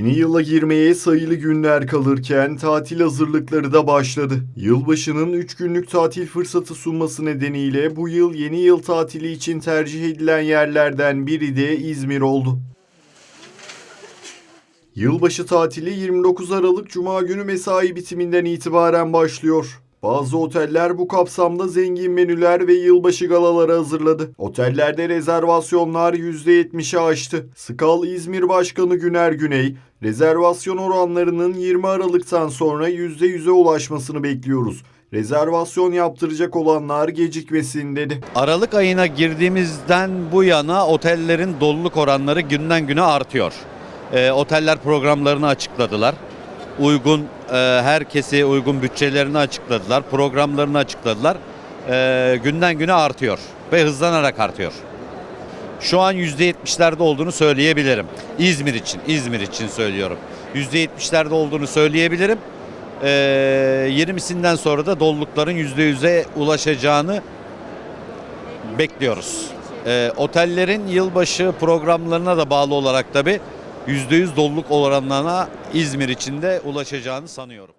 Yeni yıla girmeye sayılı günler kalırken tatil hazırlıkları da başladı. Yılbaşının 3 günlük tatil fırsatı sunması nedeniyle bu yıl yeni yıl tatili için tercih edilen yerlerden biri de İzmir oldu. Yılbaşı tatili 29 Aralık Cuma günü mesai bitiminden itibaren başlıyor. Bazı oteller bu kapsamda zengin menüler ve yılbaşı galaları hazırladı. Otellerde rezervasyonlar %70'i aştı. Skal İzmir Başkanı Güner Güney, rezervasyon oranlarının 20 Aralık'tan sonra %100'e ulaşmasını bekliyoruz. Rezervasyon yaptıracak olanlar gecikmesin dedi. Aralık ayına girdiğimizden bu yana otellerin doluluk oranları günden güne artıyor. Ee, oteller programlarını açıkladılar. Uygun e, herkese uygun bütçelerini açıkladılar, programlarını açıkladılar. Ee, günden güne artıyor ve hızlanarak artıyor. Şu an %70'lerde olduğunu söyleyebilirim. İzmir için, İzmir için söylüyorum. %70'lerde olduğunu söyleyebilirim. Ee, 20'sinden sonra da dolulukların %100'e ulaşacağını bekliyoruz. Ee, otellerin yılbaşı programlarına da bağlı olarak tabi %100 doluluk oranlarına İzmir içinde ulaşacağını sanıyorum.